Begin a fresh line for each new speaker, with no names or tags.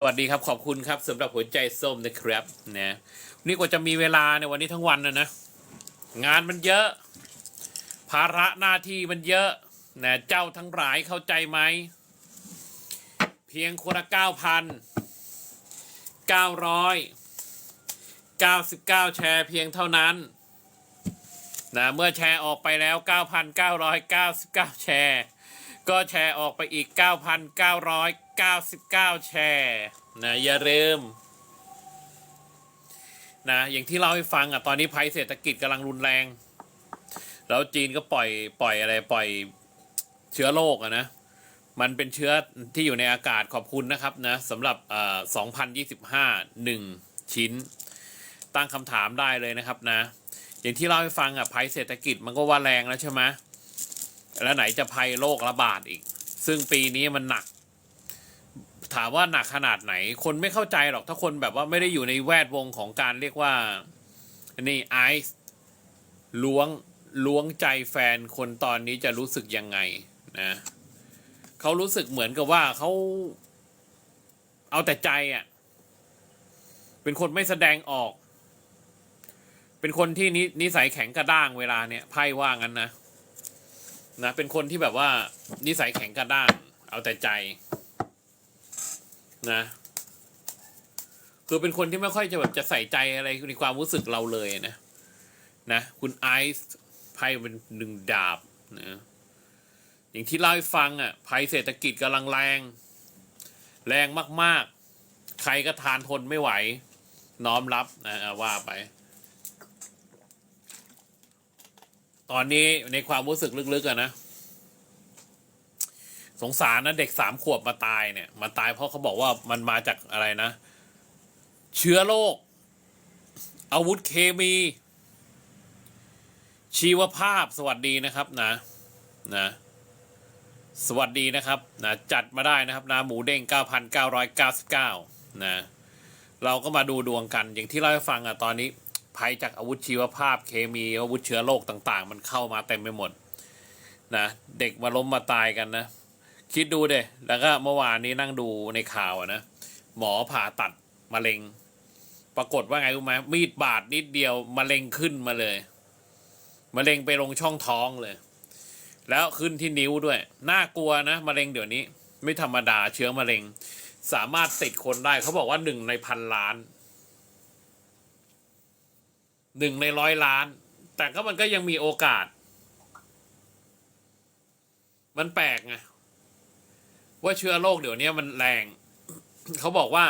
สวัสดีครับ ขอบคุณครับสำหรับหัวใจส้มนะครับนะนี่กว่าจะมีเวลาในวันนี้ทั้งวันนะนะ งานมันเยอะ ภาระหน้าที่มันเยอะนะเจ้าทั้งหลายเข้าใจไหม เพียงคนละเก้าพันเก้าร้อยเก้าสิบเก้าแชร์เพียงเท่านั้นนะเมื่อแชร์ออกไปแล้ว9,999แชร์ ก็แชร์ออกไปอีกเก้าพันเก้าร้อย 99 แชร์นะอย่าลืมนะอย่างที่เราให้ฟังอะตอนนี้ภัยเศรษฐกิจกำลังรุนแรง แล้วจีนก็ปล่อยปล่อยอะไรปล่อยเชื้อโรคอะนะ มันเป็นเชื้อที่อยู่ในอากาศขอบคุณนะครับนะสำหรับเอ่อ2025 1 ชิ้น ตั้งคำถามได้เลยนะครับนะ อย่างที่เล่าให้ฟังอะภัยเศรษฐกิจมันก็ว่าแรงแล้วใช่ไหมแล้วไหนจะภัยโรคระบาดอีก ซึ่งปีนี้มันหนัก ถามว่าหนักขนาดไหน คนไม่เข้าใจหรอกถ้าคนแบบว่าไม่ได้อยู่ในแวดวงของการเรียกว่านี่ไอซ์ล้วงล้วงใจแฟนคนตอนนี้จะรู้สึกยังไงนะเขารู้สึกเหมือนกับว่าเขาเอาแต่ใจอะ เป็นคนไม่แสดงออก เป็นคนที่นินสัยแข็งกระด้างเวลาเนี่ยไพ่ว่างั้นนะนะ เป็นคนที่แบบว่า นิสัยแข็งกระด้าง เอาแต่ใจ นะ คือเป็นคนที่ไม่ค่อยจะแบบจะใส่ใจอะไรในความรู้สึกเราเลยนะ นะ คุณไอซ์ไพ่เป็นหนึ่งดาบนะอย่างที่เล่าให้ฟังอะภัยเศรษฐกิจกำลังแรง แรงมาก ๆ ใครก็ทานทนไม่ไหว น้อมรับนะว่าไป ตอนนี้ในความรู้สึกลึกๆอะนะ สงสารนะเด็กสามขวบมาตายเนี่ยมาตายเพราะเขาบอกว่ามันมาจากอะไรนะ เชื้อโรคอาวุธเคมี ชีวภาพสวัสดีนะครับนะนะ สวัสดีนะครับนะจัดมาได้นะครับนะหมูเด้ง 9,999 นะ เราก็มาดูดวงกัน อย่างที่เล่าให้ฟังอะตอนนี้ภัยจากอาวุธชีวภาพเคมีอาวุธเชื้อโรคต่าง ๆ มันเข้ามาเต็มไปหมดนะเด็กมาล้มมาตายกันนะ คิดดูเดแล้วก็เมื่อวานนี้นั่งดูในข่าวอะนะ หมอผ่าตัดมะเร็ง ปรากฏว่าไงรู้ไหมมีดบาดนิดเดียวมะเร็งขึ้นมาเลยมะเร็งไปลงช่องท้องเลย แล้วขึ้นที่นิ้วด้วย น่ากลัวนะมะเร็งเดี๋ยวนี้ ไม่ธรรมดาเชื้อมะเร็ง สามารถติดคนได้เขาบอกว่าหนึ่งในพันล้านหนึ่งในร้อยล้าน แต่ก็มันก็ยังมีโอกาส มันแปลกไง ว่าเชื้อโรคเดี๋ยวนี้มันแรง เขาบอกว่า